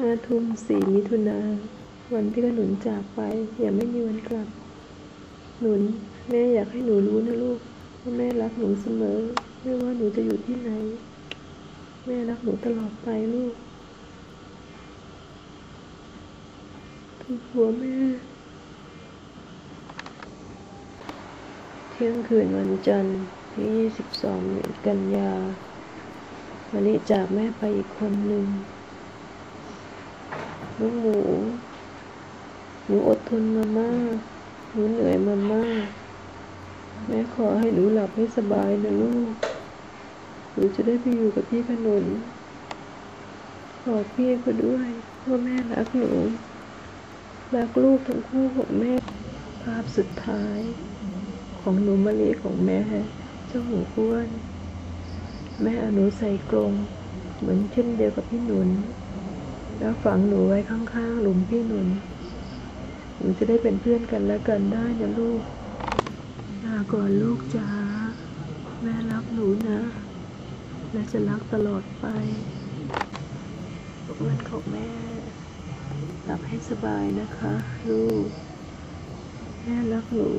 ห้าทุ่มสี่มิถุนา วันที่ขนุนจากไปยังไม่มีวันกลับ หนุน แม่อยากให้หนูรู้นะลูกว่าแม่รักหนูเสมอ ไม่ว่าหนูจะอยู่ที่ไหน แม่รักหนูตลอดไปลูกทุกหัวแม่ เที่ยงคืนวันจันทร์ที่22กันยาวันนี้จากแม่ไปอีกคนหนึ่ง ลูกหมู หนูอดทนมามากหนูเหนื่อยมามากแม่ขอให้หนูหลับให้สบายนะลูก หนูจะได้ไปอยู่กับพี่ขนุนบอพี่เขาด้วยว่าแม่รักหนูรักลูกทั้งคู่ของแม่ ภาพสุดท้าย ของหนูมะลิของแม่ เจ้าหมูอ้วน แม่เอาหนูใส่กรงเหมือนเช่นเดียวกับพี่หนุน แล้วฝังหนูไว้ข้างๆ หลุมพี่หนุนหนูจะได้เป็นเพื่อนกันและกันได้นะลูกลาก่อนลูกจ๋า แม่รักหนูนะ และจะรักตลอดไปอ้วนของแม่ หลับให้สบายนะคะ ลูก แม่รักหนู